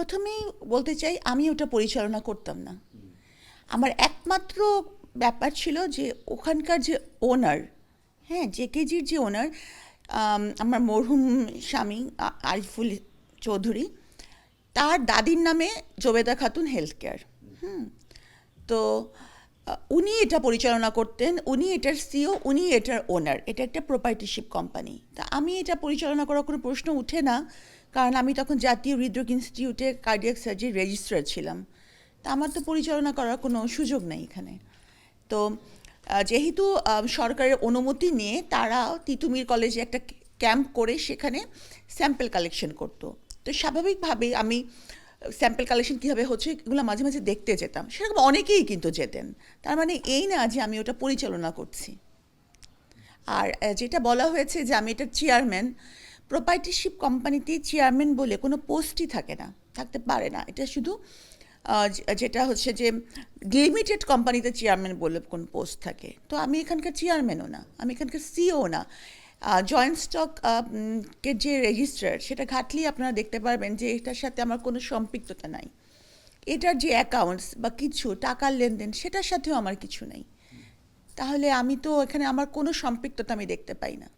প্রথমেই বলতে চাই, আমি ওটা পরিচালনা করতাম না। আমার একমাত্র ব্যাপার ছিল যে, ওখানকার যে ওনার হ্যাঁ জেকেজির যে ওনার আমার মরহুম স্বামী আরিফুল চৌধুরী, তার দাদির নামে জোবেদা খাতুন হেলথ কেয়ার হুম, তো উনি এটা পরিচালনা করতেন, উনি এটার সিও উনি এটার ওনার এটা একটা প্রোপাইটারশিপ কোম্পানি তা আমি এটা পরিচালনা করার কোনো প্রশ্ন উঠে না, কারণ আমি তখন জাতীয় হৃদরোগ ইনস্টিটিউটে কার্ডিয়াক সার্জারি রেজিস্ট্রার ছিলাম। তা আমার তো পরিচালনা করার কোনো সুযোগ নেই এখানে। তো যেহেতু সরকারের অনুমতি নিয়ে তারা তিতুমির কলেজে একটা ক্যাম্প করে সেখানে স্যাম্পল কালেকশন করতো। তো স্বাভাবিকভাবেই আমি স্যাম্পল কালেকশন কীভাবে হচ্ছে এগুলো মাঝে মাঝে দেখতে যেতাম। সেরকম অনেকেই কিন্তু যেতেন। তার মানে এই না যে আমি ওটা পরিচালনা করছি। আর যেটা বলা হয়েছে যে আমি এটার চেয়ারম্যান প্রোপাইটারশিপ কোম্পানিতে চেয়ারম্যান বলে কোনো পোস্টই থাকে না, থাকতে পারে না। এটা শুধু যেটা হচ্ছে যে লিমিটেড কোম্পানিতে চেয়ারম্যান বলে কোন পোস্ট থাকে। তো আমি এখানকার চেয়ারম্যানও না, আমি এখানকার সিও না। জয়েন্ট স্টক কে যে রেজিস্ট্রার সেটা ঘাটলেই আপনারা দেখতে পারবেন যে এটার সাথে আমার কোনো সম্পৃক্ততা নাই। এটার যে অ্যাকাউন্টস বা কিছু টাকার লেনদেন, সেটার সাথেও আমার কিছু নাই। তাহলে আমি তো এখানে আমার কোনো সম্পৃক্ততা আমি দেখতে পাই না।